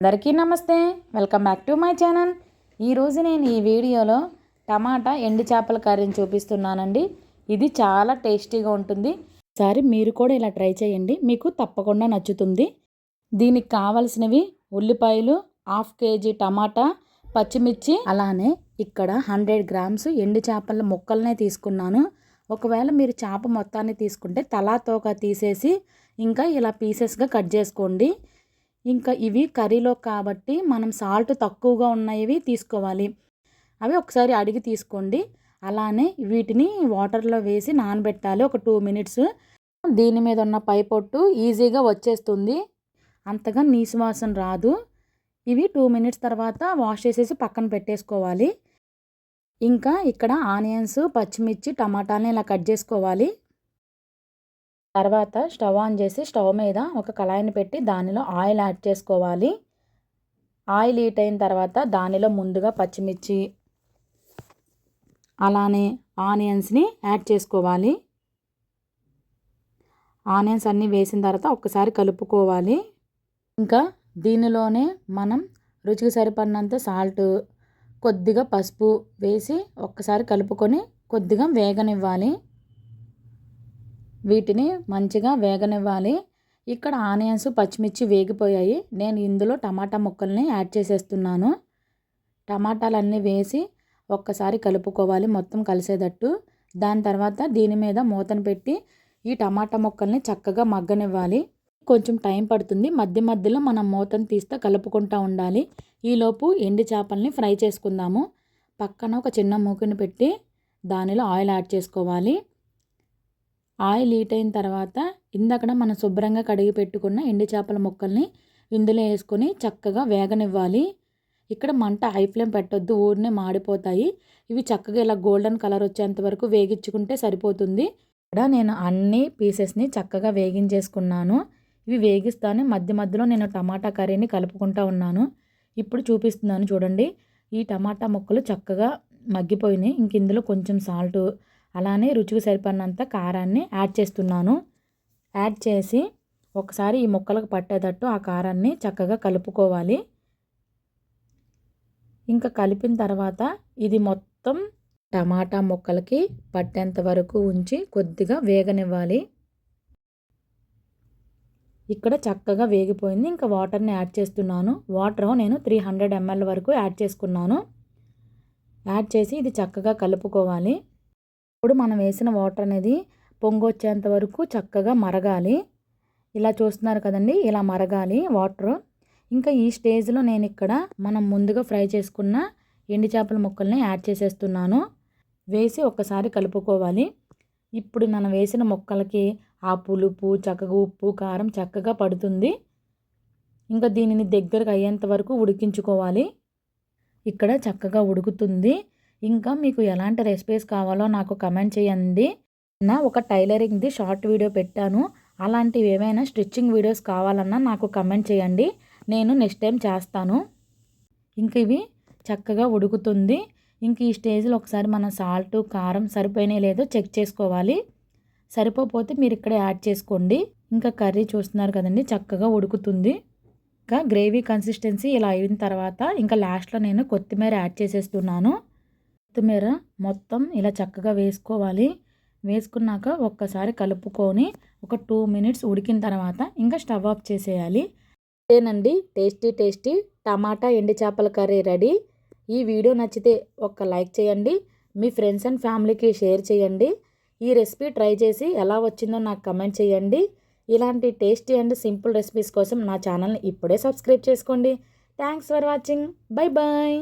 అందరికీ నమస్తే. Welcome back to my channel. ఈరోజు నేను ఈ వీడియోలో టమాటా ఎండు చేపల కర్రీని చూపిస్తున్నానండి. ఇది చాలా టేస్టీగా ఉంటుంది. ఒకసారి మీరు కూడా ఇలా ట్రై చేయండి. మీకు తప్పకుండా నచ్చుతుంది. దీనికి కావలసినవి ఉల్లిపాయలు హాఫ్ కేజీ టమాటా పచ్చిమిర్చి. అలానే ఇక్కడ హండ్రెడ్ గ్రామ్స్ ఎండు చేపల ముక్కలనే తీసుకున్నాను. ఒకవేళ మీరు చేప మొత్తాన్ని తీసుకుంటే తలా తోక తీసేసి ఇంకా ఇలా పీసెస్గా కట్ చేసుకోండి. ఇంకా ఇవి కర్రీలో కాబట్టి మనం సాల్ట్ తక్కువగా ఉన్నవి తీసుకోవాలి. అవి ఒకసారి అడిగి తీసుకోండి. అలానే వీటిని వాటర్లో వేసి నానబెట్టాలి. ఒక టూ మినిట్స్. దీని మీద ఉన్న పై పొట్టు ఈజీగా వచ్చేస్తుంది. అంతగా నీసువాసన రాదు. ఇవి టూ మినిట్స్ తర్వాత వాష్ చేసేసి పక్కన పెట్టేసుకోవాలి. ఇంకా ఇక్కడ ఆనియన్స్ పచ్చిమిర్చి టమాటాలని ఇలా కట్ చేసుకోవాలి. తర్వాత స్టవ్ ఆన్ చేసి స్టవ్ మీద ఒక కళాయిని పెట్టి దానిలో ఆయిల్ యాడ్ చేసుకోవాలి. ఆయిల్ హీట్ అయిన తర్వాత దానిలో ముందుగా పచ్చిమిర్చి అలానే ఆనియన్స్ని యాడ్ చేసుకోవాలి. ఆనియన్స్ అన్నీ వేసిన తర్వాత ఒక్కసారి కలుపుకోవాలి. ఇంకా దీనిలోనే మనం రుచికి సరిపడినంత సాల్ట్ కొద్దిగా పసుపు వేసి ఒక్కసారి కలుపుకొని కొద్దిగా వేగనివ్వాలి. వీటిని మంచిగా వేగనివ్వాలి. ఇక్కడ ఆనియన్స్ పచ్చిమిర్చి వేగిపోయాయి. నేను ఇందులో టమాటా ముక్కల్ని యాడ్ చేసేస్తున్నాను. టమాటాలన్నీ వేసి ఒక్కసారి కలుపుకోవాలి మొత్తం కలిసేటట్టు. దాని తర్వాత దీని మీద మూతను పెట్టి ఈ టమాటా ముక్కల్ని చక్కగా మగ్గనివ్వాలి. కొంచెం టైం పడుతుంది. మధ్య మధ్యలో మనం మూతను తీస్తే కలుపుకుంటూ ఉండాలి. ఈలోపు ఎండి చేపల్ని ఫ్రై చేసుకుందాము. పక్కన ఒక చిన్న మూకుని పెట్టి దానిలో ఆయిల్ యాడ్ చేసుకోవాలి. ఆయిల్ హీట్ అయిన తర్వాత ఇందక్కడ మనం శుభ్రంగా కడిగి పెట్టుకున్న ఎండి చేపల ముక్కల్ని ఇందులో వేసుకొని చక్కగా వేగనివ్వాలి. ఇక్కడ మంట హై ఫ్లేమ్ పెట్టొద్దు ఊరినే మాడిపోతాయి. ఇవి చక్కగా ఇలా గోల్డెన్ కలర్ వచ్చేంత వరకు వేగించుకుంటే సరిపోతుంది. ఇక్కడ నేను అన్ని పీసెస్ని చక్కగా వేగించేసుకున్నాను. ఇవి వేగిస్తాను మధ్య మధ్యలో నేను టమాటా కర్రీని కలుపుకుంటా ఉన్నాను. ఇప్పుడు చూపిస్తున్నాను చూడండి. ఈ టమాటా ముక్కలు చక్కగా మగ్గిపోయినాయి. ఇంక ఇందులో కొంచెం సాల్ట్ అలానే రుచికి సరిపడినంత కారాన్ని యాడ్ చేస్తున్నాను. యాడ్ చేసి ఒకసారి ఈ ముక్కలకు పట్టేటట్టు ఆ కారాన్ని చక్కగా కలుపుకోవాలి. ఇంకా కలిపిన తర్వాత ఇది మొత్తం టమాటా ముక్కలకి పట్టేంత వరకు ఉంచి కొద్దిగా వేగనివ్వాలి. ఇక్కడ చక్కగా వేగిపోయింది. ఇంకా వాటర్ని యాడ్ చేస్తున్నాను. వాటర్ నేను త్రీ హండ్రెడ్ ఎంఎల్ వరకు యాడ్ చేసుకున్నాను. యాడ్ చేసి ఇది చక్కగా కలుపుకోవాలి. ఇప్పుడు మనం వేసిన వాటర్ అనేది పొంగొచ్చేంత వరకు చక్కగా మరగాలి. ఇలా చూస్తున్నారు కదండి ఇలా మరగాలి వాటర్. ఇంకా ఈ స్టేజ్లో నేను ఇక్కడ మనం ముందుగా ఫ్రై చేసుకున్న ఎండి చేపల ముక్కల్ని యాడ్ చేసేస్తున్నాను. వేసి ఒక్కసారి కలుపుకోవాలి. ఇప్పుడు మనం వేసిన ముక్కలకి ఆ పులుపు చక్కగా ఉప్పు కారం చక్కగా పడుతుంది. ఇంకా దీనిని దగ్గరకు అయ్యేంత వరకు ఉడికించుకోవాలి. ఇక్కడ చక్కగా ఉడుకుతుంది. ఇంకా మీకు ఎలాంటి రెసిపీస్ కావాలో నాకు కమెంట్ చేయండి. నా ఒక టైలరింగ్ది షార్ట్ వీడియో పెట్టాను. అలాంటివి ఏమైనా స్టిచ్చింగ్ వీడియోస్ కావాలన్నా నాకు కమెంట్ చేయండి. నేను నెక్స్ట్ టైం చేస్తాను. ఇంక ఇవి చక్కగా ఉడుకుతుంది. ఇంక ఈ స్టేజ్లో ఒకసారి మన సాల్ట్ కారం సరిపోయినాయి లేదో చెక్ చేసుకోవాలి. సరిపోతే మీరు ఇక్కడ యాడ్ చేసుకోండి. ఇంకా కర్రీ చూస్తున్నారు కదండి చక్కగా ఉడుకుతుంది. ఇంకా గ్రేవీ కన్సిస్టెన్సీ ఇలా అయిన తర్వాత ఇంకా లాస్ట్లో నేను కొత్తిమీర యాడ్ చేసేస్తున్నాను. కొత్తిమీర మొత్తం ఇలా చక్కగా వేసుకోవాలి. వేసుకున్నాక ఒక్కసారి కలుపుకొని ఒక టూ మినిట్స్ ఉడికిన తర్వాత ఇంకా స్టవ్ ఆఫ్ చేసేయాలి. అదేనండి టేస్టీ టేస్టీ టమాటా ఎండి చేపల కర్రీ రెడీ. ఈ వీడియో నచ్చితే ఒక లైక్ చేయండి మీ ఫ్రెండ్స్ అండ్ ఫ్యామిలీకి షేర్ చేయండి. ఈ రెసిపీ ట్రై చేసి ఎలా వచ్చిందో నాకు కమెంట్ చేయండి. ఇలాంటి టేస్టీ అండ్ సింపుల్ రెసిపీస్ కోసం నా ఛానల్ని ఇప్పుడే సబ్స్క్రైబ్ చేసుకోండి. Thanks for watching. Bye bye